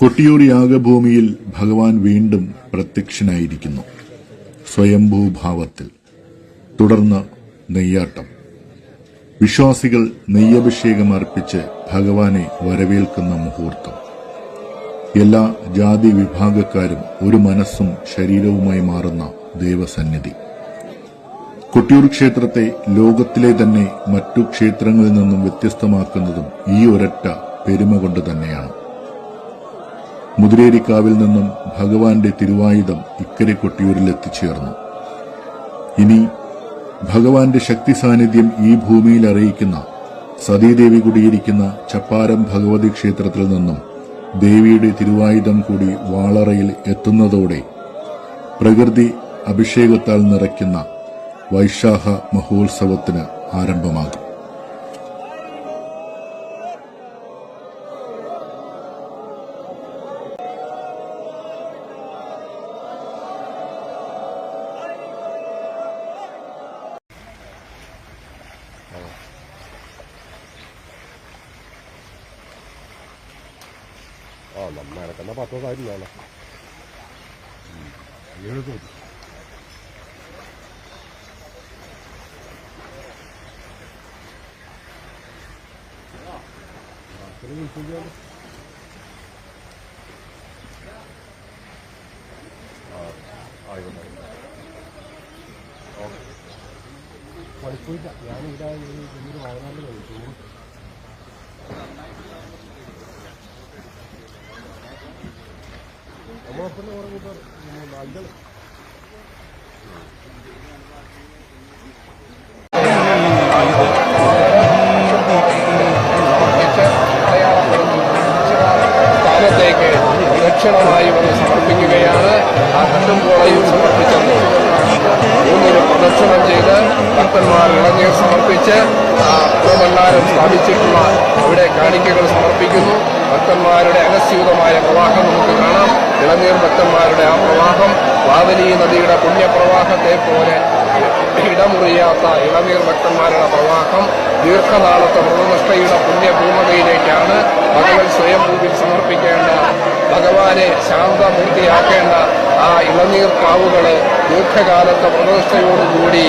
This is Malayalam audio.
കൊട്ടിയൂർ യാഗഭൂമിയിൽ ഭഗവാൻ വീണ്ടും പ്രത്യക്ഷനായിരിക്കുന്നു. സ്വയംഭൂഭാവത്തിൽ. തുടർന്ന് നെയ്യാട്ടം. വിശ്വാസികൾ നെയ്യഭിഷേകം അർപ്പിച്ച് ഭഗവാനെ വരവേൽക്കുന്ന മുഹൂർത്തം. എല്ലാ ജാതി വിഭാഗക്കാരും ഒരു മനസ്സും ശരീരവുമായി മാറുന്ന ദേവസന്നിധി. കൊട്ടിയൂർ ക്ഷേത്രത്തെ ലോകത്തിലെ തന്നെ മറ്റു ക്ഷേത്രങ്ങളിൽ നിന്നും വ്യത്യസ്തമാക്കുന്നതും ഈ ഒരൊറ്റ പെരുമ കൊണ്ട് തന്നെയാണ്. മുതിരേരിക്കാവിൽ നിന്നും ഭഗവാന്റെ തിരുവായുധം ഇക്കരെ കൊട്ടിയൂരിൽ എത്തിച്ചേർന്നു ഇനി ഭഗവാന്റെ ശക്തി സാന്നിധ്യം ഈ ഭൂമിയിൽ അറിയിക്കുന്ന സതീദേവി കുടിയിരിക്കുന്ന ചപ്പാരം ഭഗവതി ക്ഷേത്രത്തിൽ നിന്നും ദേവിയുടെ തിരുവായുധം കൂടി വാളറയിൽ എത്തുന്നതോടെ പ്രകൃതി അഭിഷേകത്താൽ നിറയ്ക്കുന്ന വൈശാഖ മഹോത്സവത്തിന് ആരംഭമാകും. ആ നമ്മനക്കെന്നാ പത്തോ കാര്യമില്ല എഴുതും പഠിപ്പില്ല ഞാനിവിടെ വലിയൊരു വയനാട്ടിൽ കഴിച്ചു. നമ്മളൊപ്പം കുറെ കൂട്ടർ സ്ഥാനത്തേക്ക് ദക്ഷിണമായി വന്ന് സമർപ്പിക്കുകയാണ്. ആ കട്ടുംപോളയും കോളയും മൂന്നിന് പ്രദക്ഷിണം ചെയ്ത് ഭക്തന്മാർ ഇളനീർ സമർപ്പിച്ച് ഭഗവന്നാരം സ്ഥാപിച്ചിട്ടുള്ള ഇവിടെ കാണിക്കകൾ സമർപ്പിക്കുന്നു. ഭക്തന്മാരുടെ അനസ്യൂതമായ പ്രവാഹം നമുക്ക് കാണാം. ഇളനീർ ഭക്തന്മാരുടെ ആ പ്രവാഹം വാവലി നദിയുടെ പുണ്യപ്രവാഹത്തെ പോലെ ഇടമുറിയാത്ത ഇളനീർ ഭക്തന്മാരുടെ പ്രവാഹം ദീർഘനാളത്തെ വ്രതനിഷ്ഠയുടെ പുണ്യഭൂമതയിലേക്കാണ് ഭഗവത് സ്വയംഭൂവിൽ സമർപ്പിക്കേണ്ട ഭഗവാനെ ശാന്തമൂർത്തിയാക്കേണ്ട ആ ഇളനീർ പാവുകളെ ദീർഘകാലത്തെ വ്രതനിഷ്ഠയോടുകൂടി